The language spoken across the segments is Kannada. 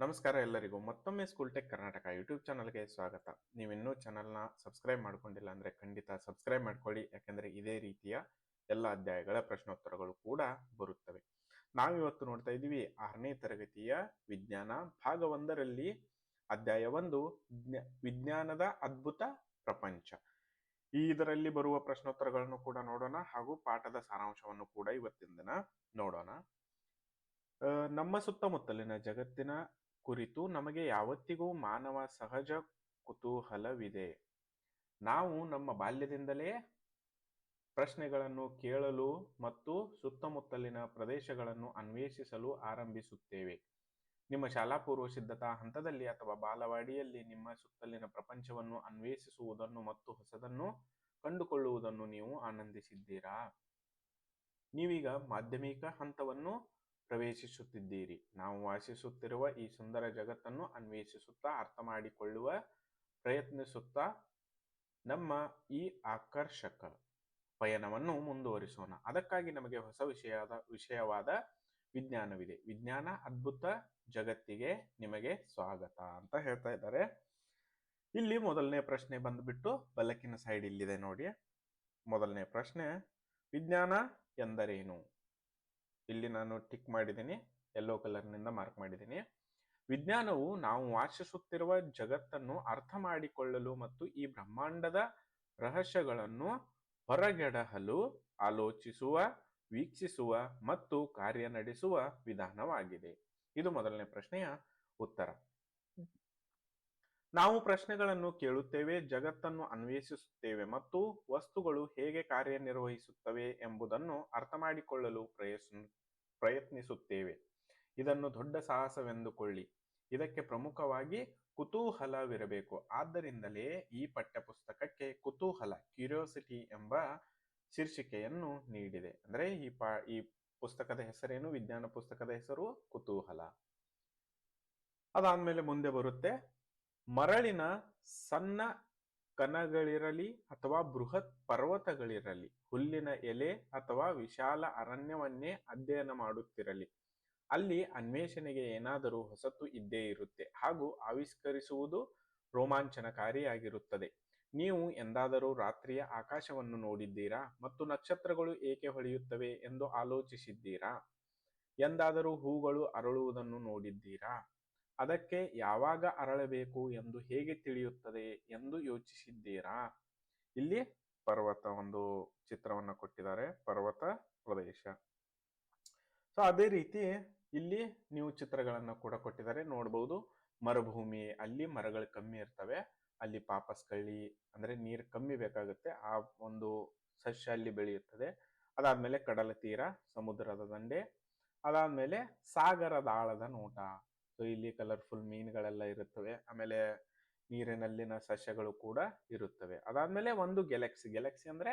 ನಮಸ್ಕಾರ ಎಲ್ಲರಿಗೂ. ಮತ್ತೊಮ್ಮೆ ಸ್ಕೂಲ್ ಟೆಕ್ ಕರ್ನಾಟಕ ಯೂಟ್ಯೂಬ್ ಚಾನಲ್ಗೆ ಸ್ವಾಗತ. ನೀವಿನ್ನೂ ಚಾನಲ್ನ ಸಬ್ಸ್ಕ್ರೈಬ್ ಮಾಡ್ಕೊಂಡಿಲ್ಲ ಅಂದರೆ ಖಂಡಿತ ಸಬ್ಸ್ಕ್ರೈಬ್ ಮಾಡ್ಕೊಳ್ಳಿ. ಯಾಕೆಂದರೆ ಇದೇ ರೀತಿಯ ಎಲ್ಲ ಅಧ್ಯಾಯಗಳ ಪ್ರಶ್ನೋತ್ತರಗಳು ಕೂಡ ಬರುತ್ತವೆ. ನಾವಿವತ್ತು ನೋಡ್ತಾ ಇದ್ದೀವಿ ಆರನೇ ತರಗತಿಯ ವಿಜ್ಞಾನ ಭಾಗ ಒಂದರಲ್ಲಿ ಅಧ್ಯಾಯ ಒಂದು, ಜ್ಞ- ವಿಜ್ಞಾನದ ಅದ್ಭುತ ಪ್ರಪಂಚ. ಈ ಇದರಲ್ಲಿ ಬರುವ ಪ್ರಶ್ನೋತ್ತರಗಳನ್ನು ಕೂಡ ನೋಡೋಣ ಹಾಗೂ ಪಾಠದ ಸಾರಾಂಶವನ್ನು ಕೂಡ ಇವತ್ತಿನ ದಿನ ನೋಡೋಣ. ನಮ್ಮ ಸುತ್ತಮುತ್ತಲಿನ ಜಗತ್ತಿನ ಕುರಿತು ನಮಗೆ ಯಾವತ್ತಿಗೂ ಮಾನವ ಸಹಜ ಕುತೂಹಲವಿದೆ. ನಾವು ನಮ್ಮ ಬಾಲ್ಯದಿಂದಲೇ ಪ್ರಶ್ನೆಗಳನ್ನು ಕೇಳಲು ಮತ್ತು ಸುತ್ತಮುತ್ತಲಿನ ಪ್ರದೇಶಗಳನ್ನು ಅನ್ವೇಷಿಸಲು ಆರಂಭಿಸುತ್ತೇವೆ. ನಿಮ್ಮ ಶಾಲಾ ಪೂರ್ವ ಸಿದ್ಧತಾ ಹಂತದಲ್ಲಿ ಅಥವಾ ಬಾಲವಾಡಿಯಲ್ಲಿ ನಿಮ್ಮ ಸುತ್ತಲಿನ ಪ್ರಪಂಚವನ್ನು ಅನ್ವೇಷಿಸುವುದನ್ನು ಮತ್ತು ಹೊಸದನ್ನು ಕಂಡುಕೊಳ್ಳುವುದನ್ನು ನೀವು ಆನಂದಿಸಿದ್ದೀರಾ? ನೀವೀಗ ಮಾಧ್ಯಮಿಕ ಹಂತವನ್ನು ಪ್ರವೇಶಿಸುತ್ತಿದ್ದೀರಿ. ನಾವು ವಾಸಿಸುತ್ತಿರುವ ಈ ಸುಂದರ ಜಗತ್ತನ್ನು ಅನ್ವೇಷಿಸುತ್ತಾ ಅರ್ಥ ಮಾಡಿಕೊಳ್ಳುವ ಪ್ರಯತ್ನಿಸುತ್ತಾ ನಮ್ಮ ಈ ಆಕರ್ಷಕ ಪಯಣವನ್ನು ಮುಂದುವರಿಸೋಣ. ಅದಕ್ಕಾಗಿ ನಮಗೆ ಹೊಸ ವಿಷಯದ, ವಿಷಯವಾದ ವಿಜ್ಞಾನವಿದೆ. ವಿಜ್ಞಾನ ಅದ್ಭುತ ಜಗತ್ತಿಗೆ ನಿಮಗೆ ಸ್ವಾಗತ ಅಂತ ಹೇಳ್ತಾ ಇದ್ದಾರೆ. ಇಲ್ಲಿ ಮೊದಲನೇ ಪ್ರಶ್ನೆ ಬಂದ್ಬಿಟ್ಟು ಬಲಕಿನ ಸೈಡ್ ಇಲ್ಲಿದೆ ನೋಡಿ. ಮೊದಲನೇ ಪ್ರಶ್ನೆ, ವಿಜ್ಞಾನ ಎಂದರೇನು? ಇಲ್ಲಿ ನಾನು ಟಿಕ್ ಮಾಡಿದ್ದೀನಿ ಯೆಲ್ಲೋ ಕಲರ್ನಿಂದ ಮಾರ್ಕ್ ಮಾಡಿದ್ದೀನಿ. ವಿಜ್ಞಾನವು ನಾವು ವಾಸಿಸುತ್ತಿರುವ ಜಗತ್ತನ್ನು ಅರ್ಥ ಮಾಡಿಕೊಳ್ಳಲು ಮತ್ತು ಈ ಬ್ರಹ್ಮಾಂಡದ ರಹಸ್ಯಗಳನ್ನು ಹೊರಗೆಡಹಲು, ಆಲೋಚಿಸುವ, ವೀಕ್ಷಿಸುವ ಮತ್ತು ಕಾರ್ಯ ನಡೆಸುವ ವಿಧಾನವಾಗಿದೆ. ಇದು ಮೊದಲನೇ ಪ್ರಶ್ನೆಯ ಉತ್ತರ. ನಾವು ಪ್ರಶ್ನೆಗಳನ್ನು ಕೇಳುತ್ತೇವೆ, ಜಗತ್ತನ್ನು ಅನ್ವೇಷಿಸುತ್ತೇವೆ ಮತ್ತು ವಸ್ತುಗಳು ಹೇಗೆ ಕಾರ್ಯನಿರ್ವಹಿಸುತ್ತವೆ ಎಂಬುದನ್ನು ಅರ್ಥ ಮಾಡಿಕೊಳ್ಳಲು ಪ್ರಯತ್ನ, ಪ್ರಯತ್ನಿಸುತ್ತೇವೆ. ಇದನ್ನು ದೊಡ್ಡ ಸಾಹಸವೆಂದುಕೊಳ್ಳಿ. ಇದಕ್ಕೆ ಪ್ರಮುಖವಾಗಿ ಕುತೂಹಲವಿರಬೇಕು. ಆದ್ದರಿಂದಲೇ ಈ ಪಠ್ಯಪುಸ್ತಕಕ್ಕೆ ಕುತೂಹಲ, ಕ್ಯೂರಿಯಾಸಿಟಿ ಎಂಬ ಶೀರ್ಷಿಕೆಯನ್ನು ನೀಡಿದೆ. ಅಂದ್ರೆ ಈ ಪಾ, ಈ ಪುಸ್ತಕದ ಹೆಸರೇನು? ವಿಜ್ಞಾನ ಪುಸ್ತಕದ ಹೆಸರು ಕುತೂಹಲ. ಅದಾದ್ಮೇಲೆ ಮುಂದೆ ಬರುತ್ತೆ ಮರಳಿನ ಸಣ್ಣ ಕಣಗಳಿರಲಿ ಅಥವಾ ಬೃಹತ್ ಪರ್ವತಗಳಿರಲಿ, ಹುಲ್ಲಿನ ಎಲೆ ಅಥವಾ ವಿಶಾಲ ಅರಣ್ಯವನ್ನೇ ಅಧ್ಯಯನ ಮಾಡುತ್ತಿರಲಿ. ಅಲ್ಲಿ ಅನ್ವೇಷಣೆಗೆ ಏನಾದರೂ ಹೊಸತು ಇದ್ದೇ ಇರುತ್ತೆ. ಹಾಗೂ ಆವಿಷ್ಕರಿಸುವುದು ರೋಮಾಂಚನಕಾರಿಯಾಗಿರುತ್ತದೆ. ನೀವು ಎಂದಾದರೂ ರಾತ್ರಿಯ ಆಕಾಶವನ್ನು ನೋಡಿದ್ದೀರಾ? ಮತ್ತು ನಕ್ಷತ್ರಗಳು ಏಕೆ ಹೊಳೆಯುತ್ತವೆ ಎಂದು ಆಲೋಚಿಸಿದ್ದೀರಾ? ಎಂದಾದರೂ ಹೂಗಳು ಅರಳುವುದನ್ನು ನೋಡಿದ್ದೀರಾ? ಅದಕ್ಕೆ ಯಾವಾಗ ಅರಳಬೇಕು ಎಂದು ಹೇಗೆ ತಿಳಿಯುತ್ತದೆ ಎಂದು ಯೋಚಿಸಿದ್ದೀರಾ? ಇಲ್ಲಿ ಪರ್ವತ ಒಂದು ಚಿತ್ರವನ್ನು ಕೊಟ್ಟಿದ್ದಾರೆ, ಪರ್ವತ ಪ್ರದೇಶ. ಸೊ ಅದೇ ರೀತಿ ಇಲ್ಲಿ ನೀವು ಚಿತ್ರಗಳನ್ನು ಕೂಡ ಕೊಟ್ಟಿದ್ದಾರೆ. ನೋಡಬಹುದು ಮರುಭೂಮಿ, ಅಲ್ಲಿ ಮರಗಳು ಕಮ್ಮಿ ಇರ್ತವೆ, ಅಲ್ಲಿ ಪಾಪಸ್ಕಳ್ಳಿ ಅಂದ್ರೆ ನೀರು ಕಮ್ಮಿ ಬೇಕಾಗುತ್ತೆ. ಆ ಒಂದು ಸಸ್ಯ ಅಲ್ಲಿ ಬೆಳೆಯುತ್ತದೆ. ಅದಾದ್ಮೇಲೆ ಕಡಲ ತೀರ ಸಮುದ್ರದ ದಂಡೆ, ಅದಾದ್ಮೇಲೆ ಸಾಗರದ ಆಳದ ನೋಟ. ಸೊ, ಇಲ್ಲಿ ಕಲರ್ಫುಲ್ ಮೀನುಗಳೆಲ್ಲ ಇರುತ್ತವೆ. ಆಮೇಲೆ ನೀರಿನಲ್ಲಿನ ಸಸ್ಯಗಳು ಕೂಡ ಇರುತ್ತವೆ. ಅದಾದ್ಮೇಲೆ ಒಂದು ಗೆಲೆಕ್ಸಿ ಗೆಲೆಕ್ಸಿ ಅಂದ್ರೆ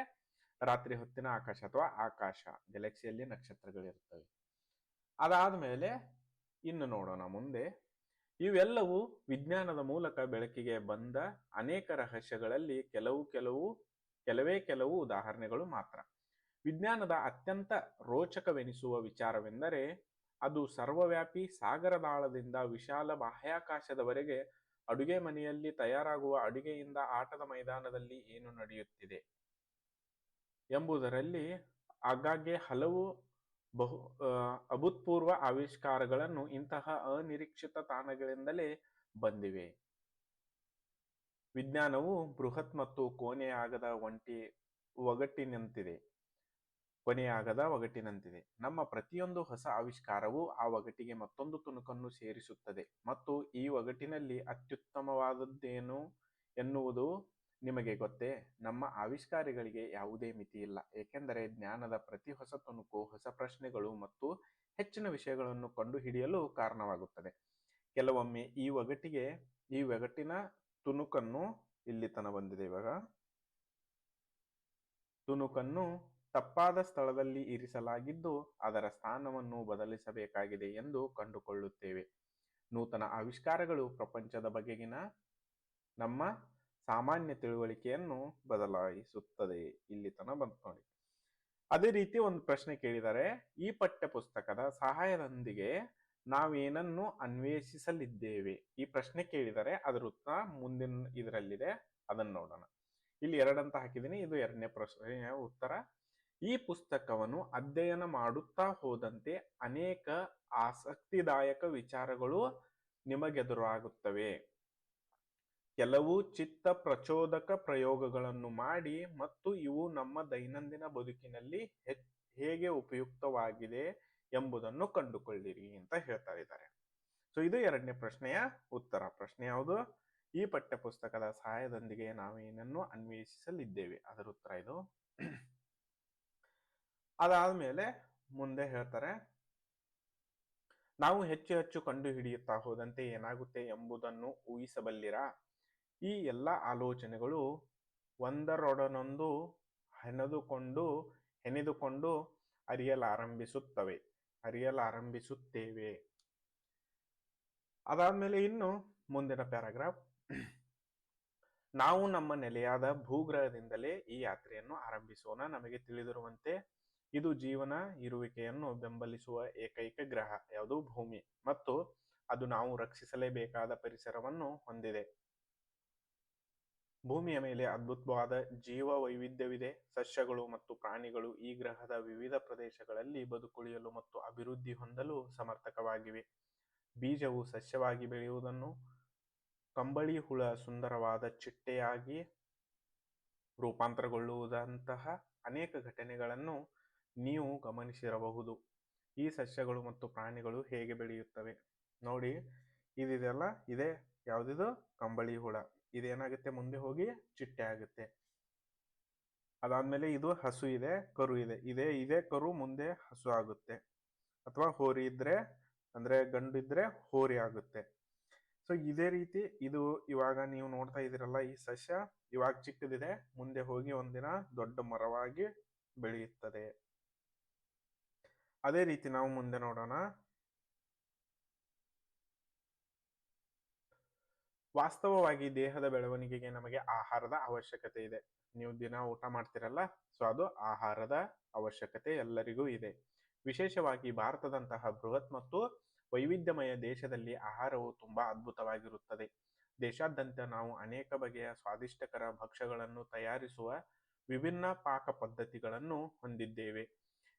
ರಾತ್ರಿ ಹೊತ್ತಿನ ಆಕಾಶ ಅಥವಾ ಆಕಾಶ. ಗೆಲೆಕ್ಸಿಯಲ್ಲಿ ನಕ್ಷತ್ರಗಳಿರುತ್ತವೆ ಅದಾದ್ಮೇಲೆ ಇನ್ನು ನೋಡೋಣ ಮುಂದೆ. ಇವೆಲ್ಲವೂ ವಿಜ್ಞಾನದ ಮೂಲಕ ಬೆಳಕಿಗೆ ಬಂದ ಅನೇಕ ರಹಸ್ಯಗಳಲ್ಲಿ ಕೆಲವು ಕೆಲವು, ಕೆಲವೇ ಕೆಲವು ಉದಾಹರಣೆಗಳು ಮಾತ್ರ. ವಿಜ್ಞಾನದ ಅತ್ಯಂತ ರೋಚಕವೆನಿಸುವ ವಿಚಾರವೆಂದರೆ ಅದು ಸರ್ವವ್ಯಾಪಿ ಸಾಗರದಾಳದಿಂದ ವಿಶಾಲ ಬಾಹ್ಯಾಕಾಶದವರೆಗೆ ಅಡುಗೆ ಮನೆಯಲ್ಲಿ ತಯಾರಾಗುವ ಅಡುಗೆಯಿಂದ ಆಟದ ಮೈದಾನದಲ್ಲಿ ಏನು ನಡೆಯುತ್ತಿದೆ ಎಂಬುದರಲ್ಲಿ ಆಗಾಗ್ಗೆ ಹಲವು ಬಹು ಅಭೂತಪೂರ್ವ ಆವಿಷ್ಕಾರಗಳನ್ನು ಇಂತಹ ಅನಿರೀಕ್ಷಿತ ತಾಣಗಳಿಂದಲೇ ಬಂದಿವೆ. ವಿಜ್ಞಾನವು ಬೃಹತ್ ಮತ್ತು ಕೋಣೆಯಾಗದ ಒಂಟಿ ಒಗಟ್ಟಿನಂತಿದೆ ಕೊನೆಯಾಗದ ಒಗಟಿನಂತಿದೆ. ನಮ್ಮ ಪ್ರತಿಯೊಂದು ಹೊಸ ಆವಿಷ್ಕಾರವು ಆ ಒಗಟಿಗೆ ಮತ್ತೊಂದು ತುಣುಕನ್ನು ಸೇರಿಸುತ್ತದೆ. ಮತ್ತು ಈ ಒಗಟಿನಲ್ಲಿ ಅತ್ಯುತ್ತಮವಾದದ್ದೇನು ಎನ್ನುವುದು ನಿಮಗೆ ಗೊತ್ತೇ? ನಮ್ಮ ಆವಿಷ್ಕಾರಗಳಿಗೆ ಯಾವುದೇ ಮಿತಿ ಇಲ್ಲ. ಏಕೆಂದರೆ ಜ್ಞಾನದ ಪ್ರತಿ ಹೊಸ ತುಣುಕು, ಹೊಸ ಪ್ರಶ್ನೆಗಳು ಮತ್ತು ಹೆಚ್ಚಿನ ವಿಷಯಗಳನ್ನು ಕಂಡುಹಿಡಿಯಲು ಕಾರಣವಾಗುತ್ತದೆ. ಕೆಲವೊಮ್ಮೆ ಈ ಒಗಟಿಗೆ, ಈ ಒಗಟಿನ ತುಣುಕನ್ನು ಇಲ್ಲಿ ತನ ಬಂದಿದೆ ಇವಾಗ, ತುಣುಕನ್ನು ತಪ್ಪಾದ ಸ್ಥಳದಲ್ಲಿ ಇರಿಸಲಾಗಿದ್ದು ಅದರ ಸ್ಥಾನವನ್ನು ಬದಲಿಸಬೇಕಾಗಿದೆ ಎಂದು ಕಂಡುಕೊಳ್ಳುತ್ತೇವೆ. ನೂತನ ಆವಿಷ್ಕಾರಗಳು ಪ್ರಪಂಚದ ಬಗೆಗಿನ ನಮ್ಮ ಸಾಮಾನ್ಯ ತಿಳುವಳಿಕೆಯನ್ನು ಬದಲಾಯಿಸುತ್ತದೆ. ಇಲ್ಲಿ ತನ ಬಂತು ನೋಡಿ. ಅದೇ ರೀತಿ ಒಂದು ಪ್ರಶ್ನೆ ಕೇಳಿದರೆ, ಈ ಪಠ್ಯ ಪುಸ್ತಕದ ಸಹಾಯದೊಂದಿಗೆ ನಾವೇನನ್ನು ಅನ್ವೇಷಿಸಲಿದ್ದೇವೆ? ಈ ಪ್ರಶ್ನೆ ಕೇಳಿದರೆ ಅದರ ಉತ್ತರ ಮುಂದಿನ ಇದರಲ್ಲಿದೆ. ಅದನ್ನು ನೋಡೋಣ. ಇಲ್ಲಿ ಎರಡಂತ ಹಾಕಿದ್ದೀನಿ. ಇದು ಎರಡನೇ ಪ್ರಶ್ನೆಯ ಉತ್ತರ. ಈ ಪುಸ್ತಕವನ್ನು ಅಧ್ಯಯನ ಮಾಡುತ್ತಾ ಹೋದಂತೆ ಅನೇಕ ಆಸಕ್ತಿದಾಯಕ ವಿಚಾರಗಳು ನಿಮಗೆದುರಾಗುತ್ತವೆ. ಕೆಲವು ಚಿತ್ತ ಪ್ರಚೋದಕ ಪ್ರಯೋಗಗಳನ್ನು ಮಾಡಿ ಮತ್ತು ಇವು ನಮ್ಮ ದೈನಂದಿನ ಬದುಕಿನಲ್ಲಿ ಹೇಗೆ ಉಪಯುಕ್ತವಾಗಿದೆ ಎಂಬುದನ್ನು ಕಂಡುಕೊಳ್ಳಿರಿ ಅಂತ ಹೇಳ್ತಾ ಇದ್ದಾರೆ. ಸೊ ಇದು ಎರಡನೇ ಪ್ರಶ್ನೆಯ ಉತ್ತರ. ಪ್ರಶ್ನೆ ಯಾವುದು? ಈ ಪಠ್ಯಪುಸ್ತಕದ ಸಹಾಯದೊಂದಿಗೆ ಸಹಾಯದೊಂದಿಗೆ ನಾವೇನನ್ನು ಅನ್ವೇಷಿಸಲಿದ್ದೇವೆ? ಅದರ ಉತ್ತರ ಇದು. ಅದಾದ್ಮೇಲೆ ಮುಂದೆ ಹೇಳ್ತಾರೆ, ನಾವು ಹೆಚ್ಚು ಹೆಚ್ಚು ಕಂಡು ಹಿಡಿಯುತ್ತಾ ಹೋದಂತೆ ಏನಾಗುತ್ತೆ ಎಂಬುದನ್ನು ಊಹಿಸಬಲ್ಲಿರಾ? ಈ ಎಲ್ಲ ಆಲೋಚನೆಗಳು ಒಂದರೊಡನೊಂದು ಹೆಣೆದುಕೊಂಡು ಹೆಣೆದುಕೊಂಡು ಅರಿಯಲಾರಂಭಿಸುತ್ತವೆ, ಅರಿಯಲಾರಂಭಿಸುತ್ತೇವೆ. ಅದಾದ್ಮೇಲೆ ಇನ್ನು ಮುಂದಿನ ಪ್ಯಾರಾಗ್ರಾಫ್, ನಾವು ನಮ್ಮ ನೆಲೆಯಾದ ಭೂಗ್ರಹದಿಂದಲೇ ಈ ಯಾತ್ರೆಯನ್ನು ಆರಂಭಿಸೋಣ. ನಮಗೆ ತಿಳಿದಿರುವಂತೆ ಇದು ಜೀವನ ಇರುವಿಕೆಯನ್ನು ಬೆಂಬಲಿಸುವ ಏಕೈಕ ಗ್ರಹ, ಯಾವುದು ಭೂಮಿ. ಮತ್ತು ಅದು ನಾವು ರಕ್ಷಿಸಲೇಬೇಕಾದ ಪರಿಸರವನ್ನು ಹೊಂದಿದೆ. ಭೂಮಿಯ ಮೇಲೆ ಅದ್ಭುತವಾದ ಜೀವ ವೈವಿಧ್ಯವಿದೆ ಸಸ್ಯಗಳು ಮತ್ತು ಪ್ರಾಣಿಗಳು ಈ ಗ್ರಹದ ವಿವಿಧ ಪ್ರದೇಶಗಳಲ್ಲಿ ಬದುಕುಳಿಯಲು ಮತ್ತು ಅಭಿವೃದ್ಧಿ ಹೊಂದಲು ಸಮರ್ಥಕವಾಗಿವೆ. ಬೀಜವು ಸಸ್ಯವಾಗಿ ಬೆಳೆಯುವುದನ್ನು ಕಂಬಳಿ ಹುಳ ಸುಂದರವಾದ ಚಿಟ್ಟೆಯಾಗಿ ರೂಪಾಂತರಗೊಳ್ಳುವುದಂತಹ ಅನೇಕ ಘಟನೆಗಳನ್ನು ನೀವು ಗಮನಿಸಿರಬಹುದು. ಈ ಸಸ್ಯಗಳು ಮತ್ತು ಪ್ರಾಣಿಗಳು ಹೇಗೆ ಬೆಳೆಯುತ್ತವೆ? ನೋಡಿ, ಇದಿದೆಲ್ಲ ಇದೆ. ಯಾವುದಿದು? ಕಂಬಳಿ ಹುಳ. ಇದೇನಾಗುತ್ತೆ? ಮುಂದೆ ಹೋಗಿ ಚಿಟ್ಟೆ ಆಗುತ್ತೆ. ಅದಾದ್ಮೇಲೆ ಇದು ಹಸು ಇದೆ, ಕರು ಇದೆ. ಇದೇ ಇದೇ, ಕರು, ಮುಂದೆ ಹಸು ಆಗುತ್ತೆ. ಅಥವಾ ಹೋರಿ ಇದ್ರೆ, ಅಂದ್ರೆ ಗಂಡು ಇದ್ರೆ ಹೋರಿ ಆಗುತ್ತೆ. ಸೊ ಇದೇ ರೀತಿ ಇದು ಇವಾಗ ನೀವು ನೋಡ್ತಾ ಇದ್ದೀರಲ್ಲ, ಈ ಸಸ್ಯ ಇವಾಗ ಚಿಕ್ಕದಿದೆ. ಮುಂದೆ ಹೋಗಿ ಒಂದಿನ ದೊಡ್ಡ ಮರವಾಗಿ ಬೆಳೆಯುತ್ತದೆ. ಅದೇ ರೀತಿ ನಾವು ಮುಂದೆ ನೋಡೋಣ. ವಾಸ್ತವವಾಗಿ ದೇಹದ ಬೆಳವಣಿಗೆಗೆ ನಮಗೆ ಆಹಾರದ ಅವಶ್ಯಕತೆ ಇದೆ. ನೀವು ದಿನ ಊಟ ಮಾಡ್ತಿರಲ್ಲ, ಸೊ ಅದು ಆಹಾರದ ಅವಶ್ಯಕತೆ ಎಲ್ಲರಿಗೂ ಇದೆ. ವಿಶೇಷವಾಗಿ ಭಾರತದಂತಹ ಬೃಹತ್ ಮತ್ತು ವೈವಿಧ್ಯಮಯ ದೇಶದಲ್ಲಿ ಆಹಾರವು ತುಂಬಾ ಅದ್ಭುತವಾಗಿರುತ್ತದೆ. ದೇಶಾದ್ಯಂತ ನಾವು ಅನೇಕ ಬಗೆಯ ಸ್ವಾದಿಷ್ಟಕರ ಭಕ್ಷ್ಯಗಳನ್ನು ತಯಾರಿಸುವ ವಿಭಿನ್ನ ಪಾಕ ಪದ್ಧತಿಗಳನ್ನು ಹೊಂದಿದ್ದೇವೆ.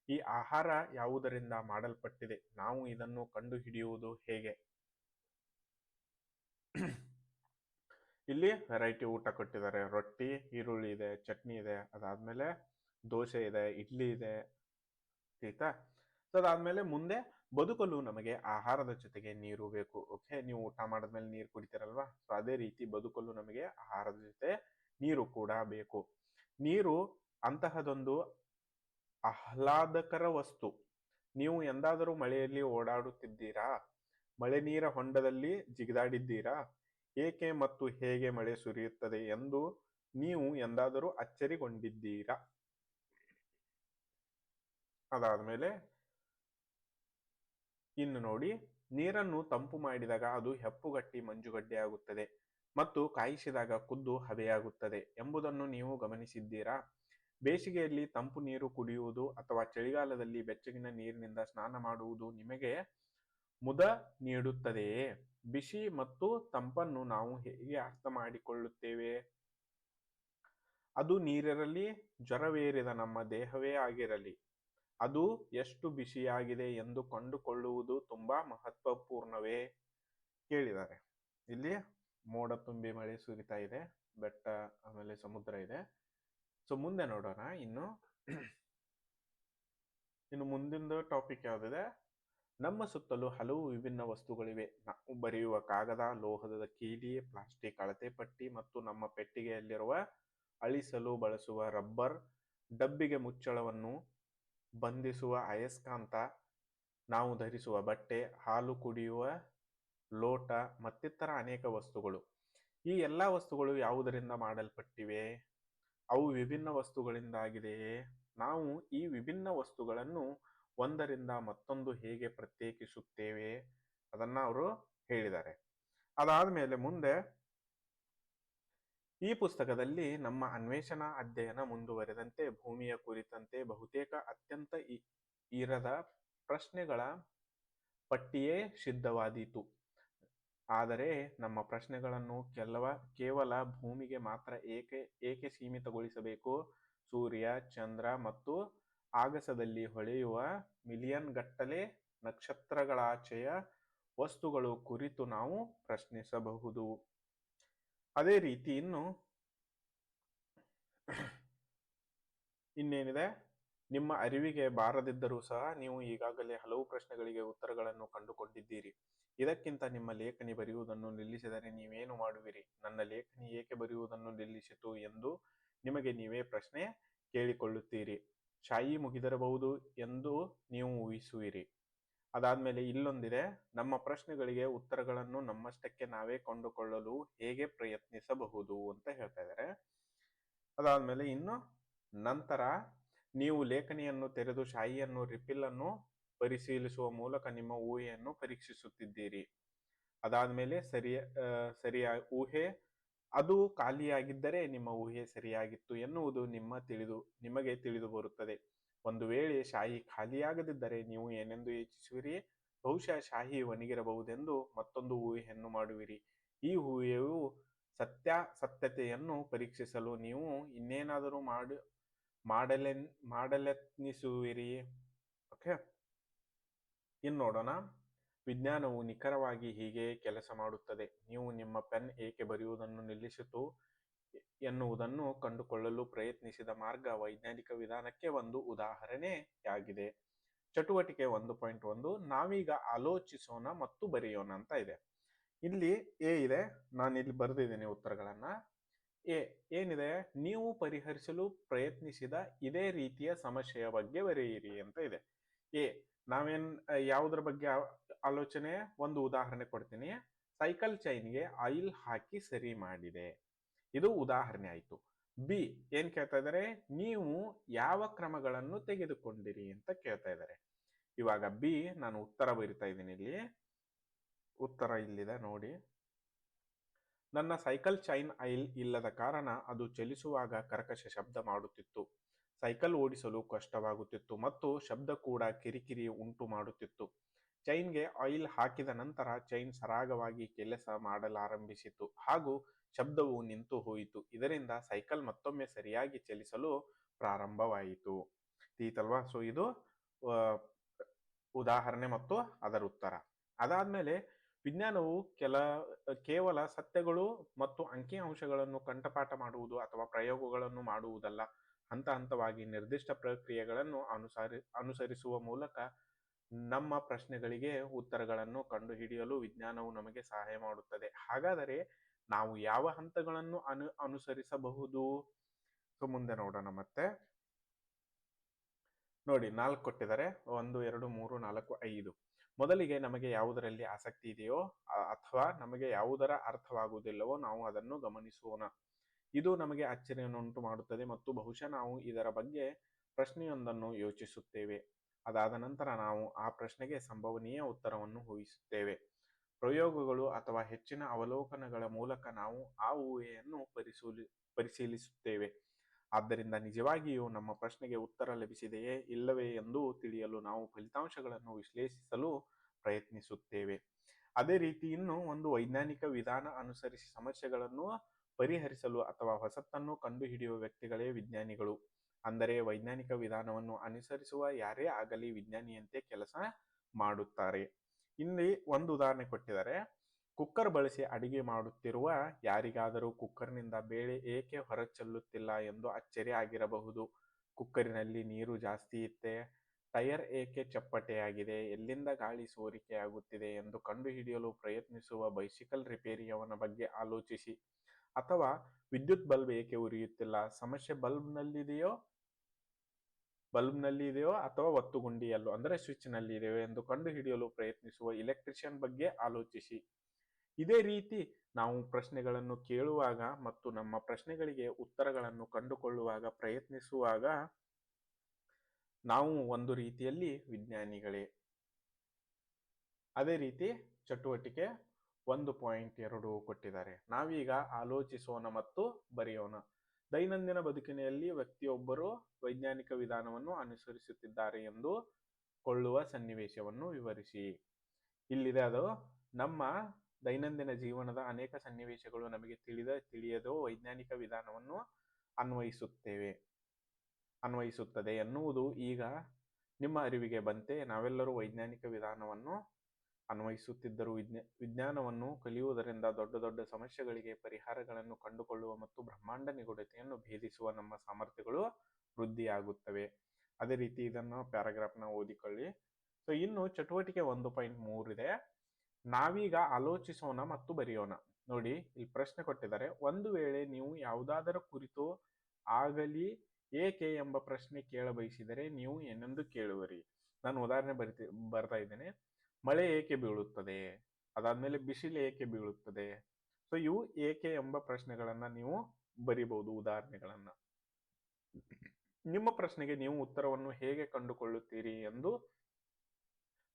ಈ ಆಹಾರ ಯಾವುದರಿಂದ ಮಾಡಲ್ಪಟ್ಟಿದೆ? ನಾವು ಇದನ್ನು ಕಂಡುಹಿಡಿಯುವುದು ಹೇಗೆ? ಇಲ್ಲಿ ವೆರೈಟಿ ಊಟ ಕೊಟ್ಟಿದ್ದಾರೆ. ರೊಟ್ಟಿ, ಈರುಳ್ಳಿ ಇದೆ, ಚಟ್ನಿ ಇದೆ, ಅದಾದ್ಮೇಲೆ ದೋಸೆ ಇದೆ, ಇಡ್ಲಿ ಇದೆ, ಆಯ್ತಾ? ಸೊ ಅದಾದ್ಮೇಲೆ ಮುಂದೆ ಬದುಕಲು ನಮಗೆ ಆಹಾರದ ಜೊತೆಗೆ ನೀರು ಬೇಕು. ಓಕೆ ನೀವು ಊಟ ಮಾಡಿದ್ಮೇಲೆ ನೀರು ಕುಡಿತೀರಲ್ವಾ? ಸೊ ಅದೇ ರೀತಿ ಬದುಕಲು ನಮಗೆ ಆಹಾರದ ಜೊತೆ ನೀರು ಕೂಡ ಬೇಕು. ನೀರು ಅಂತಹದೊಂದು ಆಹ್ಲಾದಕರ ವಸ್ತು. ನೀವು ಎಂದಾದರೂ ಮಳೆಯಲ್ಲಿ ಓಡಾಡುತ್ತಿದ್ದೀರಾ? ಮಳೆ ನೀರ ಹೊಂಡದಲ್ಲಿ ಜಿಗಿದಾಡಿದ್ದೀರಾ? ಏಕೆ ಮತ್ತು ಹೇಗೆ ಮಳೆ ಸುರಿಯುತ್ತದೆ ಎಂದು ನೀವು ಎಂದಾದರೂ ಅಚ್ಚರಿಗೊಂಡಿದ್ದೀರಾ? ಅದಾದ್ಮೇಲೆ, ಇನ್ನು ನೋಡಿ, ನೀರನ್ನು ತಂಪು ಮಾಡಿದಾಗ ಅದು ಹೆಪ್ಪುಗಟ್ಟಿ ಮಂಜುಗಡ್ಡೆ ಆಗುತ್ತದೆ ಮತ್ತು ಕಾಯಿಸಿದಾಗ ಕುದ್ದು ಹಬೆಯಾಗುತ್ತದೆ ಎಂಬುದನ್ನು ನೀವು ಗಮನಿಸಿದ್ದೀರಾ? ಬೇಸಿಗೆಯಲ್ಲಿ ತಂಪು ನೀರು ಕುಡಿಯುವುದು ಅಥವಾ ಚಳಿಗಾಲದಲ್ಲಿ ಬೆಚ್ಚಗಿನ ನೀರಿನಿಂದ ಸ್ನಾನ ಮಾಡುವುದು ನಿಮಗೆ ಮುದ ನೀಡುತ್ತದೆಯೇ? ಬಿಸಿ ಮತ್ತು ತಂಪನ್ನು ನಾವು ಹೇಗೆ ಅರ್ಥ ಮಾಡಿಕೊಳ್ಳುತ್ತೇವೆ? ಅದು ನೀರಿರಲಿ, ಜ್ವರವೇರಿದ ನಮ್ಮ ದೇಹವೇ ಆಗಿರಲಿ. ಅದು ಎಷ್ಟು ಬಿಸಿಯಾಗಿದೆ ಎಂದು ಕಂಡುಕೊಳ್ಳುವುದು ತುಂಬಾ ಮಹತ್ವಪೂರ್ಣವೇ? ಕೇಳಿದ್ದಾರೆ. ಇಲ್ಲಿ ಮೋಡ ತುಂಬಿ ಮಳೆ ಸುರಿತಾ ಇದೆ, ಬೆಟ್ಟ, ಆಮೇಲೆ ಸಮುದ್ರ ಇದೆ. ಸೊ ಮುಂದೆ ನೋಡೋಣ, ಇನ್ನು ಇನ್ನು ಮುಂದಿನ ಟಾಪಿಕ್ ಯಾವುದಿದೆ? ನಮ್ಮ ಸುತ್ತಲೂ ಹಲವು ವಿಭಿನ್ನ ವಸ್ತುಗಳಿವೆ. ನಾವು ಬರೆಯುವ ಕಾಗದ, ಲೋಹದ ಕೀಲಿ ಪ್ಲಾಸ್ಟಿಕ್ ಅಳತೆ ಪಟ್ಟಿ ಮತ್ತು ನಮ್ಮ ಪೆಟ್ಟಿಗೆಯಲ್ಲಿರುವ ಅಳಿಸಲು ಬಳಸುವ ರಬ್ಬರ್ ಡಬ್ಬಿಗೆ ಮುಚ್ಚಳವನ್ನು ಬಂಧಿಸುವ ಅಯಸ್ಕಾಂತ, ನಾವು ಧರಿಸುವ ಬಟ್ಟೆ, ಹಾಲು ಕುಡಿಯುವ ಲೋಟ ಮತ್ತಿತರ ಅನೇಕ ವಸ್ತುಗಳು. ಈ ಎಲ್ಲ ವಸ್ತುಗಳು ಯಾವುದರಿಂದ ಮಾಡಲ್ಪಟ್ಟಿವೆ? ಅವು ವಿಭಿನ್ನ ವಸ್ತುಗಳಿಂದಾಗಿದೆಯೇ? ನಾವು ಈ ವಿಭಿನ್ನ ವಸ್ತುಗಳನ್ನು ಒಂದರಿಂದ ಮತ್ತೊಂದು ಹೇಗೆ ಪ್ರತ್ಯೇಕಿಸುತ್ತೇವೆ? ಅದನ್ನ ಅವರು ಹೇಳಿದ್ದಾರೆ. ಅದಾದ ಮೇಲೆ ಮುಂದೆ ಈ ಪುಸ್ತಕದಲ್ಲಿ ನಮ್ಮ ಅನ್ವೇಷಣಾ ಅಧ್ಯಯನ ಮುಂದುವರೆದಂತೆ, ಭೂಮಿಯ ಕುರಿತಂತೆ ಬಹುತೇಕ ಅತ್ಯಂತ ಇರದ ಪ್ರಶ್ನೆಗಳ ಪಟ್ಟಿಯೇ ಸಿದ್ಧವಾದೀತು. ಆದರೆ ನಮ್ಮ ಪ್ರಶ್ನೆಗಳನ್ನು ಕೆಲವ, ಕೇವಲ ಭೂಮಿಗೆ ಮಾತ್ರ ಏಕೆ ಏಕೆ ಸೀಮಿತಗೊಳಿಸಬೇಕು? ಸೂರ್ಯ, ಚಂದ್ರ ಮತ್ತು ಆಗಸದಲ್ಲಿ ಹೊಳೆಯುವ ಮಿಲಿಯನ್ ಗಟ್ಟಲೆ ನಕ್ಷತ್ರಗಳಾಚೆಯ ವಸ್ತುಗಳು ಕುರಿತು ನಾವು ಪ್ರಶ್ನಿಸಬಹುದು. ಅದೇ ರೀತಿ ಇನ್ನು ಇನ್ನೇನಿದೆ? ನಿಮ್ಮ ಅರಿವಿಗೆ ಬಾರದಿದ್ದರೂ ಸಹ ನೀವು ಈಗಾಗಲೇ ಹಲವು ಪ್ರಶ್ನೆಗಳಿಗೆ ಉತ್ತರಗಳನ್ನು ಕಂಡುಕೊಂಡಿದ್ದೀರಿ. ಇದಕ್ಕಿಂತ ನಿಮ್ಮ ಲೇಖನಿ ಬರೆಯುವುದನ್ನು ನಿಲ್ಲಿಸಿದರೆ ನೀವೇನು ಮಾಡುವಿರಿ? ನನ್ನ ಲೇಖನಿ ಏಕೆ ಬರೆಯುವುದನ್ನು ನಿಲ್ಲಿಸಿತು ಎಂದು ನಿಮಗೆ ನೀವೇ ಪ್ರಶ್ನೆ ಕೇಳಿಕೊಳ್ಳುತ್ತೀರಿ. ಶಾಯಿ ಮುಗಿದಿರಬಹುದು ಎಂದು ನೀವು ಊಹಿಸುವಿರಿ. ಅದಾದ್ಮೇಲೆ ಇಲ್ಲೊಂದಿದೆ, ನಮ್ಮ ಪ್ರಶ್ನೆಗಳಿಗೆ ಉತ್ತರಗಳನ್ನು ನಮ್ಮಷ್ಟಕ್ಕೆ ನಾವೇ ಕೊಂಡುಕೊಳ್ಳಲು ಹೇಗೆ ಪ್ರಯತ್ನಿಸಬಹುದು ಅಂತ ಹೇಳ್ತಾ ಇದ್ದಾರೆ. ಅದಾದ್ಮೇಲೆ ಇನ್ನು ನಂತರ ನೀವು ಲೇಖನಿಯನ್ನು ತೆರೆದು ಶಾಯಿಯನ್ನು ರಿಪಿಲ್ ಅನ್ನು ಪರಿಶೀಲಿಸುವ ಮೂಲಕ ನಿಮ್ಮ ಊಹೆಯನ್ನು ಪರೀಕ್ಷಿಸುತ್ತಿದ್ದೀರಿ. ಅದಾದ ಮೇಲೆ ಸರಿಯ ಸರಿಯ, ಊಹೆ, ಅದು ಖಾಲಿಯಾಗಿದ್ದರೆ ನಿಮ್ಮ ಊಹೆ ಸರಿಯಾಗಿತ್ತು ಎನ್ನುವುದು ನಿಮ್ಮ ತಿಳಿದು, ನಿಮಗೆ ತಿಳಿದು ಬರುತ್ತದೆ. ಒಂದು ವೇಳೆ ಶಾಹಿ ಖಾಲಿಯಾಗದಿದ್ದರೆ ನೀವು ಏನೆಂದು ಯೋಚಿಸುವಿರಿ? ಬಹುಶಃ ಶಾಹಿ ಒಣಗಿರಬಹುದೆಂದು ಮತ್ತೊಂದು ಊಹೆಯನ್ನು ಮಾಡುವಿರಿ. ಈ ಊಹೆಯು ಸತ್ಯ, ಸತ್ಯತೆಯನ್ನು ಪರೀಕ್ಷಿಸಲು ನೀವು ಇನ್ನೇನಾದರೂ ಮಾಡಿ ಮಾಡಲೆ ಮಾಡಲೆತ್ನಿಸುವಿರಿ. ಓಕೆ? ಇನ್ನು ನೋಡೋಣ. ವಿಜ್ಞಾನವು ನಿಖರವಾಗಿ ಹೀಗೆ ಕೆಲಸ ಮಾಡುತ್ತದೆ. ನೀವು ನಿಮ್ಮ ಪೆನ್ ಏಕೆ ಬರೆಯುವುದನ್ನು ನಿಲ್ಲಿಸಿತು ಎನ್ನುವುದನ್ನು ಕಂಡುಕೊಳ್ಳಲು ಪ್ರಯತ್ನಿಸಿದ ಮಾರ್ಗ ವೈಜ್ಞಾನಿಕ ವಿಧಾನಕ್ಕೆ ಒಂದು ಉದಾಹರಣೆಯಾಗಿದೆ ಚಟುವಟಿಕೆ ಒಂದು ಪಾಯಿಂಟ್ ಒಂದು, ನಾವೀಗ ಆಲೋಚಿಸೋಣ ಮತ್ತು ಬರೆಯೋಣ ಅಂತ ಇದೆ. ಇಲ್ಲಿ ಎ ಇದೆ ನಾನು ಇಲ್ಲಿ ಬರೆದಿದ್ದೀನಿ ಉತ್ತರಗಳನ್ನ. ಎ, ಏನಿದೆ? ನೀವು ಪರಿಹರಿಸಲು ಪ್ರಯತ್ನಿಸಿದ ಇದೇ ರೀತಿಯ ಸಮಸ್ಯೆಯ ಬಗ್ಗೆ ಬರೆಯಿರಿ ಅಂತ ಇದೆ. ಎ ನಾವೇನ್ ಯಾವುದ್ರ ಬಗ್ಗೆ ಆಲೋಚನೆ? ಒಂದು ಉದಾಹರಣೆ ಕೊಡ್ತೀನಿ. ಸೈಕಲ್ ಚೈನ್ಗೆ ಆಯಿಲ್ ಹಾಕಿ ಸರಿ ಮಾಡಿದೆ. ಇದು ಉದಾಹರಣೆ ಆಯ್ತು. ಬಿ, ಏನ್ ಕೇಳ್ತಾ ಇದಾರೆ? ನೀವು ಯಾವ ಕ್ರಮಗಳನ್ನು ತೆಗೆದುಕೊಂಡಿರಿ ಅಂತ ಕೇಳ್ತಾ ಇದ್ದಾರೆ ಇವಾಗ ಬಿ, ನಾನು ಉತ್ತರ ಬರಿತಾ ಇದ್ದೀನಿ ಇಲ್ಲಿ. ಉತ್ತರ ಇಲ್ಲಿದೆ, ನೋಡಿ. ನನ್ನ ಸೈಕಲ್ ಚೈನ್ ಆಯಿಲ್ ಇಲ್ಲದ ಕಾರಣ ಅದು ಚಲಿಸುವಾಗ ಕರ್ಕಶ ಶಬ್ದ ಮಾಡುತ್ತಿತ್ತು. ಸೈಕಲ್ ಓಡಿಸಲು ಕಷ್ಟವಾಗುತ್ತಿತ್ತು ಮತ್ತು ಶಬ್ದ ಕೂಡ ಕಿರಿಕಿರಿ ಉಂಟು ಮಾಡುತ್ತಿತ್ತು. ಚೈನ್ಗೆ ಆಯಿಲ್ ಹಾಕಿದ ನಂತರ ಚೈನ್ ಸರಾಗವಾಗಿ ಕೆಲಸ ಮಾಡಲಾರಂಭಿಸಿತು. ಹಾಗೂ ಶಬ್ದವು ನಿಂತು ಹೋಯಿತು. ಇದರಿಂದ ಸೈಕಲ್ ಮತ್ತೊಮ್ಮೆ ಸರಿಯಾಗಿ ಚಲಿಸಲು ಪ್ರಾರಂಭವಾಯಿತು. ತೀತಲ್ವಾ ಸೊ ಇದು ಉದಾಹರಣೆ ಮತ್ತು ಅದರ ಉತ್ತರ. ಅದಾದ್ಮೇಲೆ ವಿಜ್ಞಾನವು ಕೆಲ, ಕೇವಲ ಸತ್ಯಗಳು ಮತ್ತು ಅಂಕಿಅಂಶಗಳನ್ನು ಕಂಠಪಾಠ ಮಾಡುವುದು ಅಥವಾ ಪ್ರಯೋಗಗಳನ್ನು ಮಾಡುವುದಲ್ಲ. ಹಂತ ಹಂತವಾಗಿ ನಿರ್ದಿಷ್ಟ ಪ್ರಕ್ರಿಯೆಗಳನ್ನು ಅನುಸಾರಿ, ಅನುಸರಿಸುವ ಮೂಲಕ ನಮ್ಮ ಪ್ರಶ್ನೆಗಳಿಗೆ ಉತ್ತರಗಳನ್ನು ಕಂಡುಹಿಡಿಯಲು ವಿಜ್ಞಾನವು ನಮಗೆ ಸಹಾಯ ಮಾಡುತ್ತದೆ. ಹಾಗಾದರೆ ನಾವು ಯಾವ ಹಂತಗಳನ್ನು ಅನು, ಅನುಸರಿಸಬಹುದು? ಸೊ, ಮುಂದೆ ನೋಡೋಣ ಮತ್ತೆ. ನೋಡಿ, ನಾಲ್ಕು ಕೊಟ್ಟಿದ್ದಾರೆ. ಒಂದು, ಎರಡು, ಮೂರು, ನಾಲ್ಕು, ಐದು. ಮೊದಲಿಗೆ ನಮಗೆ ಯಾವುದರಲ್ಲಿ ಆಸಕ್ತಿ ಇದೆಯೋ ಅಥವಾ ನಮಗೆ ಯಾವುದರ ಅರ್ಥವಾಗುವುದಿಲ್ಲವೋ ನಾವು ಅದನ್ನು ಗಮನಿಸೋಣ. ಇದು ನಮಗೆ ಅಚ್ಚರಿಯನ್ನುಂಟು ಮಾಡುತ್ತದೆ ಮತ್ತು ಬಹುಶಃ ನಾವು ಇದರ ಬಗ್ಗೆ ಪ್ರಶ್ನೆಯೊಂದನ್ನು ಯೋಚಿಸುತ್ತೇವೆ. ಅದಾದ ನಂತರ ನಾವು ಆ ಪ್ರಶ್ನೆಗೆ ಸಂಭವನೀಯ ಉತ್ತರವನ್ನು ಊಹಿಸುತ್ತೇವೆ. ಪ್ರಯೋಗಗಳು ಅಥವಾ ಹೆಚ್ಚಿನ ಅವಲೋಕನಗಳ ಮೂಲಕ ನಾವು ಆ ಊಹೆಯನ್ನು ಪರಿಶೀಲಿ ಪರಿಶೀಲಿಸುತ್ತೇವೆ. ಆದ್ದರಿಂದ ನಿಜವಾಗಿಯೂ ನಮ್ಮ ಪ್ರಶ್ನೆಗೆ ಉತ್ತರ ಲಭಿಸಿದೆಯೇ ಇಲ್ಲವೇ ಎಂದು ತಿಳಿಯಲು ನಾವು ಫಲಿತಾಂಶಗಳನ್ನು ವಿಶ್ಲೇಷಿಸಲು ಪ್ರಯತ್ನಿಸುತ್ತೇವೆ. ಅದೇ ರೀತಿ ಇನ್ನು ಒಂದು ವೈಜ್ಞಾನಿಕ ವಿಧಾನ ಅನುಸರಿಸಿ ಸಮಸ್ಯೆಗಳನ್ನು ಪರಿಹರಿಸಲು ಅಥವಾ ಹೊಸತನ್ನು ಕಂಡುಹಿಡಿಯುವ ವ್ಯಕ್ತಿಗಳೇ ವಿಜ್ಞಾನಿಗಳು. ಅಂದರೆ ವೈಜ್ಞಾನಿಕ ವಿಧಾನವನ್ನು ಅನುಸರಿಸುವ ಯಾರೇ ಆಗಲಿ ವಿಜ್ಞಾನಿಯಂತೆ ಕೆಲಸ ಮಾಡುತ್ತಾರೆ. ಇಲ್ಲಿ ಒಂದು ಉದಾಹರಣೆ ಕೊಟ್ಟಿದ್ದಾರೆ. ಕುಕ್ಕರ್ ಬಳಸಿ ಅಡಿಗೆ ಮಾಡುತ್ತಿರುವ ಯಾರಿಗಾದರೂ ಕುಕ್ಕರ್ನಿಂದ ಬೇಳೆ ಏಕೆ ಹೊರಚೆಲ್ಲುತ್ತಿಲ್ಲ ಎಂದು ಅಚ್ಚರಿ ಆಗಿರಬಹುದು. ಕುಕ್ಕರಿನಲ್ಲಿ ನೀರು ಜಾಸ್ತಿ ಇತ್ತೆ ಟೈರ್ ಏಕೆ ಚಪ್ಪಟೆಯಾಗಿದೆ, ಎಲ್ಲಿಂದ ಗಾಳಿ ಸೋರಿಕೆಯಾಗುತ್ತಿದೆ ಎಂದು ಕಂಡುಹಿಡಿಯಲು ಪ್ರಯತ್ನಿಸುವ ಬೈಸಿಕಲ್ ರಿಪೇರಿಯವನ ಬಗ್ಗೆ ಆಲೋಚಿಸಿ. ಅಥವಾ ವಿದ್ಯುತ್ ಬಲ್ಬ್ ಏಕೆ ಉರಿಯುತ್ತಿಲ್ಲ? ಸಮಸ್ಯೆ ಬಲ್ಬ್ನಲ್ಲಿದೆಯೋ ಬಲ್ಬ್ನಲ್ಲಿ ಇದೆಯೋ ಅಥವಾ ಒತ್ತುಗುಂಡಿಯಲ್ಲೋ? ಅಂದರೆ ಸ್ವಿಚ್ನಲ್ಲಿ ಇದೆಯೋ ಎಂದು ಕಂಡುಹಿಡಿಯಲು ಪ್ರಯತ್ನಿಸುವ ಇಲೆಕ್ಟ್ರಿಷಿಯನ್ ಬಗ್ಗೆ ಆಲೋಚಿಸಿ. ಇದೇ ರೀತಿ ನಾವು ಪ್ರಶ್ನೆಗಳನ್ನು ಕೇಳುವಾಗ ಮತ್ತು ನಮ್ಮ ಪ್ರಶ್ನೆಗಳಿಗೆ ಉತ್ತರಗಳನ್ನು ಕಂಡುಕೊಳ್ಳುವಾಗ ಪ್ರಯತ್ನಿಸುವಾಗ ನಾವು ಒಂದು ರೀತಿಯಲ್ಲಿ ವಿಜ್ಞಾನಿಗಳೇ. ಅದೇ ರೀತಿ ಚಟುವಟಿಕೆ ಒಂದು ಪಾಯಿಂಟ್ ಎರಡು ಕೊಟ್ಟಿದ್ದಾರೆ. ನಾವೀಗ ಆಲೋಚಿಸೋಣ ಮತ್ತು ಬರೆಯೋಣ. ದೈನಂದಿನ ಬದುಕಿನಲ್ಲಿ ವ್ಯಕ್ತಿಯೊಬ್ಬರು ವೈಜ್ಞಾನಿಕ ವಿಧಾನವನ್ನು ಅನುಸರಿಸುತ್ತಿದ್ದಾರೆ ಎಂದು ಕೊಳ್ಳುವ ಸನ್ನಿವೇಶವನ್ನು ವಿವರಿಸಿ. ಇಲ್ಲಿದೆ ಅದು, ನಮ್ಮ ದೈನಂದಿನ ಜೀವನದ ಅನೇಕ ಸನ್ನಿವೇಶಗಳು ನಮಗೆ ತಿಳಿದ, ತಿಳಿಯದೋ ವೈಜ್ಞಾನಿಕ ವಿಧಾನವನ್ನು ಅನ್ವಯಿಸುತ್ತೇವೆ, ಅನ್ವಯಿಸುತ್ತದೆ ಎನ್ನುವುದು ಈಗ ನಿಮ್ಮ ಅರಿವಿಗೆ ಬಂತೆ. ನಾವೆಲ್ಲರೂ ವೈಜ್ಞಾನಿಕ ವಿಧಾನವನ್ನು ಅನ್ವಯಿಸುತ್ತಿದ್ದರೂ ವಿಜ್ಞಾ, ವಿಜ್ಞಾನವನ್ನು ಕಲಿಯುವುದರಿಂದ ದೊಡ್ಡ ದೊಡ್ಡ ಸಮಸ್ಯೆಗಳಿಗೆ ಪರಿಹಾರಗಳನ್ನು ಕಂಡುಕೊಳ್ಳುವ ಮತ್ತು ಬ್ರಹ್ಮಾಂಡ ನಿಗೂಢತೆಯನ್ನು ಭೇದಿಸುವ ನಮ್ಮ ಸಾಮರ್ಥ್ಯಗಳು ವೃದ್ಧಿಯಾಗುತ್ತವೆ. ಅದೇ ರೀತಿ ಇದನ್ನು ಪ್ಯಾರಾಗ್ರಾಫ್ನ ಓದಿಕೊಳ್ಳಿ. ಸೊ, ಇನ್ನು ಚಟುವಟಿಕೆ ಒಂದು ಪಾಯಿಂಟ್ ಮೂರಿದೆ ನಾವೀಗ ಆಲೋಚಿಸೋಣ ಮತ್ತು ಬರೆಯೋಣ. ನೋಡಿ, ಇಲ್ಲಿ ಪ್ರಶ್ನೆ ಕೊಟ್ಟಿದ್ದಾರೆ. ಒಂದು ವೇಳೆ ನೀವು ಯಾವುದಾದರ ಕುರಿತು ಆಗಲಿ ಏಕೆ ಎಂಬ ಪ್ರಶ್ನೆ ಕೇಳ ಬಯಸಿದರೆ ನೀವು ಏನೆಂದು ಕೇಳುವರಿ. ನಾನು ಉದಾಹರಣೆ ಬರಿತಿ, ಬರ್ತಾ ಇದ್ದೇನೆ. ಮಳೆ ಏಕೆ ಬೀಳುತ್ತದೆ? ಅದಾದ್ಮೇಲೆ ಬಿಸಿಲು ಏಕೆ ಬೀಳುತ್ತದೆ? ಸೊ ಇವು ಏಕೆ ಎಂಬ ಪ್ರಶ್ನೆಗಳನ್ನ ನೀವು ಬರಿಬಹುದು, ಉದಾಹರಣೆಗಳನ್ನ. ನಿಮ್ಮ ಪ್ರಶ್ನೆಗೆ ನೀವು ಉತ್ತರವನ್ನು ಹೇಗೆ ಕಂಡುಕೊಳ್ಳುತ್ತೀರಿ ಎಂದು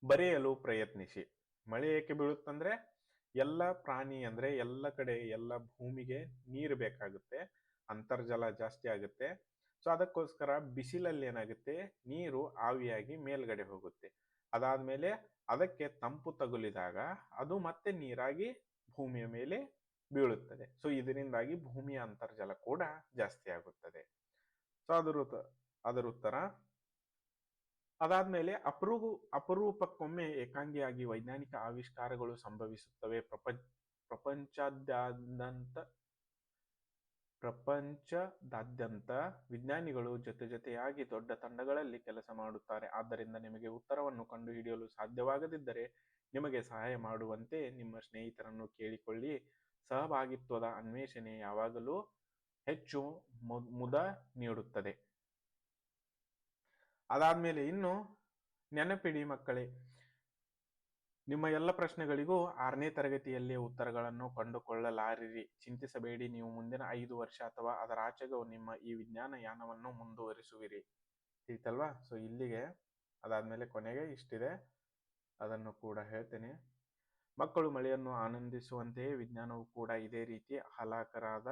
ಬರೆಯಲು ಪ್ರಯತ್ನಿಸಿ. ಮಳೆ ಏಕೆ ಬೀಳುತ್ತಂದ್ರೆ, ಎಲ್ಲ ಪ್ರಾಣಿ ಅಂದ್ರೆ ಎಲ್ಲ ಕಡೆ, ಎಲ್ಲ ಭೂಮಿಗೆ ನೀರು ಬೇಕಾಗುತ್ತೆ, ಅಂತರ್ಜಲ ಜಾಸ್ತಿ ಆಗುತ್ತೆ. ಸೊ ಅದಕ್ಕೋಸ್ಕರ ಬಿಸಿಲಲ್ಲಿ ಏನಾಗುತ್ತೆ? ನೀರು ಆವಿಯಾಗಿ ಮೇಲ್ಗಡೆ ಹೋಗುತ್ತೆ. ಅದಾದ್ಮೇಲೆ ಅದಕ್ಕೆ ತಂಪು ತಗುಲಿದಾಗ ಅದು ಮತ್ತೆ ನೀರಾಗಿ ಭೂಮಿಯ ಮೇಲೆ ಬೀಳುತ್ತದೆ. ಸೊ ಇದರಿಂದಾಗಿ ಭೂಮಿಯ ಅಂತರ್ಜಲ ಕೂಡ ಜಾಸ್ತಿ ಆಗುತ್ತದೆ. ಸೊ ಅದರ ಅದರ ಉತ್ತರ. ಅದಾದ್ಮೇಲೆ ಅಪರೂ ಅಪರೂಪಕ್ಕೊಮ್ಮೆ ಏಕಾಂಗಿಯಾಗಿ ವೈಜ್ಞಾನಿಕ ಆವಿಷ್ಕಾರಗಳು ಸಂಭವಿಸುತ್ತವೆ. ಪ್ರಪಂಚ ಪ್ರಪಂಚಾದ್ಯಂತ ಪ್ರಪಂಚದಾದ್ಯಂತ ವಿಜ್ಞಾನಿಗಳು ಜೊತೆ ಜೊತೆಯಾಗಿ ದೊಡ್ಡ ತಂಡಗಳಲ್ಲಿ ಕೆಲಸ ಮಾಡುತ್ತಾರೆ. ಆದ್ದರಿಂದ ನಿಮಗೆ ಉತ್ತರವನ್ನು ಕಂಡುಹಿಡಿಯಲು ಸಾಧ್ಯವಾಗದಿದ್ದರೆ ನಿಮಗೆ ಸಹಾಯ ಮಾಡುವಂತೆ ನಿಮ್ಮ ಸ್ನೇಹಿತರನ್ನು ಕೇಳಿಕೊಳ್ಳಿ. ಸಹಭಾಗಿತ್ವದ ಅನ್ವೇಷಣೆ ಯಾವಾಗಲೂ ಹೆಚ್ಚು ಮುದ ನೀಡುತ್ತದೆ. ಅದಾದ್ಮೇಲೆ ಇನ್ನು ನೆನಪಿಡಿ ಮಕ್ಕಳೇ ನಿಮ್ಮ ಎಲ್ಲ ಪ್ರಶ್ನೆಗಳಿಗೂ ಆರನೇ ತರಗತಿಯಲ್ಲೇ ಉತ್ತರಗಳನ್ನು ಕಂಡುಕೊಳ್ಳಲಾರಿರಿ. ಚಿಂತಿಸಬೇಡಿ, ನೀವು ಮುಂದಿನ ಐದು ವರ್ಷ ಅಥವಾ ಅದರ ಆಚೆಗೂ ನಿಮ್ಮ ಈ ವಿಜ್ಞಾನ ಯಾನವನ್ನು ಮುಂದುವರಿಸುವಿರಿ. ತಿಳಿತಲ್ವಾ? ಸೊ ಇಲ್ಲಿಗೆ ಅದಾದ್ಮೇಲೆ ಕೊನೆಗೆ ಇಷ್ಟಿದೆ. ಅದನ್ನು ಕೂಡ ಹೇಳ್ತೇನೆ. ಮಕ್ಕಳು ಮಳೆಯನ್ನು ಆನಂದಿಸುವಂತೆಯೇ ವಿಜ್ಞಾನವು ಕೂಡ ಇದೇ ರೀತಿ ಹಲಾಕರಾದ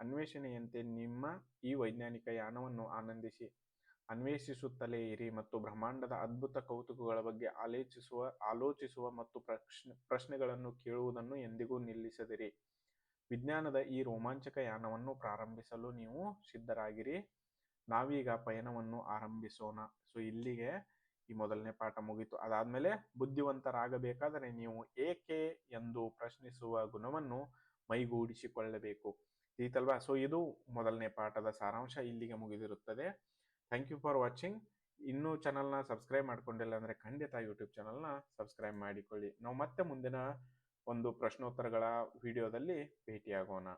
ಅನ್ವೇಷಣೆಯಂತೆ ನಿಮ್ಮ ಈ ವೈಜ್ಞಾನಿಕ ಯಾನವನ್ನು ಆನಂದಿಸಿ. ಅನ್ವೇಷಿಸುತ್ತಲೇ ಇರಿ ಮತ್ತು ಬ್ರಹ್ಮಾಂಡದ ಅದ್ಭುತ ಕೌತುಕಗಳ ಬಗ್ಗೆ ಆಲೋಚಿಸುವ ಆಲೋಚಿಸುವ ಮತ್ತು ಪ್ರಶ್ನೆ, ಪ್ರಶ್ನೆಗಳನ್ನು ಕೇಳುವುದನ್ನು ಎಂದಿಗೂ ನಿಲ್ಲಿಸದಿರಿ. ವಿಜ್ಞಾನದ ಈ ರೋಮಾಂಚಕ ಯಾನವನ್ನು ಪ್ರಾರಂಭಿಸಲು ನೀವು ಸಿದ್ಧರಾಗಿರಿ. ನಾವೀಗ ಪಯಣವನ್ನು ಆರಂಭಿಸೋಣ. ಸೊ ಇಲ್ಲಿಗೆ ಈ ಮೊದಲನೇ ಪಾಠ ಮುಗೀತು. ಅದಾದ್ಮೇಲೆ ಬುದ್ಧಿವಂತರಾಗಬೇಕಾದರೆ ನೀವು ಏಕೆ ಎಂದು ಪ್ರಶ್ನಿಸುವ ಗುಣವನ್ನು ಮೈಗೂಡಿಸಿಕೊಳ್ಳಬೇಕು. ಈತಲ್ವಾ ಸೊ ಇದು ಮೊದಲನೇ ಪಾಠದ ಸಾರಾಂಶ. ಇಲ್ಲಿಗೆ ಮುಗಿದಿರುತ್ತದೆ. ಥ್ಯಾಂಕ್ ಯು ಫಾರ್ ವಾಚಿಂಗ್ ಇನ್ನೂ ಚಾನಲ್ನ ಸಬ್ಸ್ಕ್ರೈಬ್ ಮಾಡ್ಕೊಂಡಿಲ್ಲ ಅಂದರೆ ಖಂಡಿತ ಯೂಟ್ಯೂಬ್ ಚಾನಲ್ನ ಸಬ್ಸ್ಕ್ರೈಬ್ ಮಾಡಿಕೊಳ್ಳಿ. ನಾವು ಮತ್ತೆ ಮುಂದಿನ ಒಂದು ಪ್ರಶ್ನೋತ್ತರಗಳ ವಿಡಿಯೋದಲ್ಲಿ ಭೇಟಿಯಾಗೋಣ.